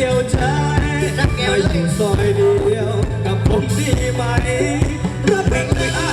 ียวใจไม่ใช่ซอยเดียวกับผมดีไหมรักเป็นเลยอา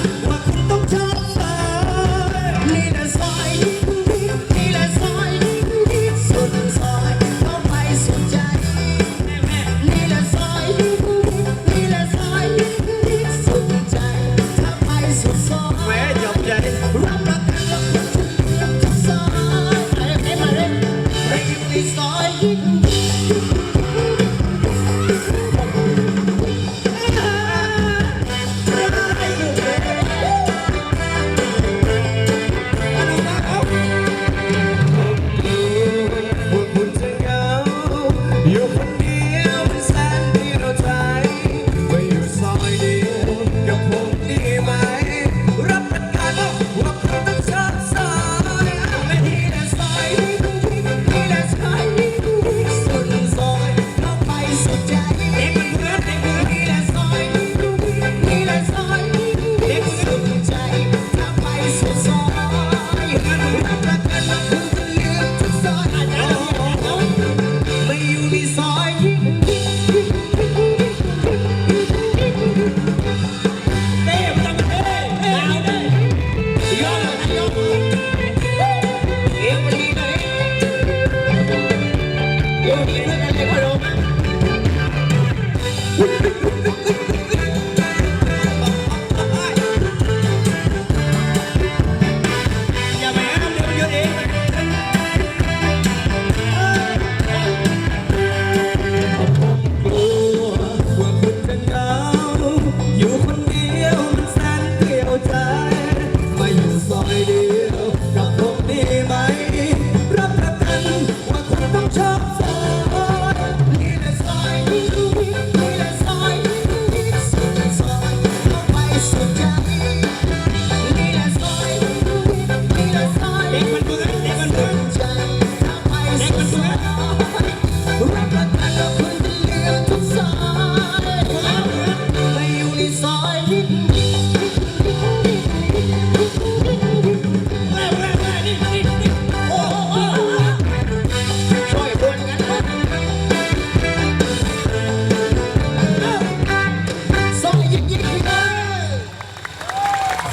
top.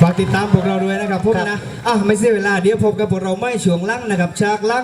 ฝากติดตามพวกเราด้วยนะครับพวกนะอะไม่เสียเวลาเดี๋ยวพบกับพวกเราไม่ช่วงลังนะครับฉากลัง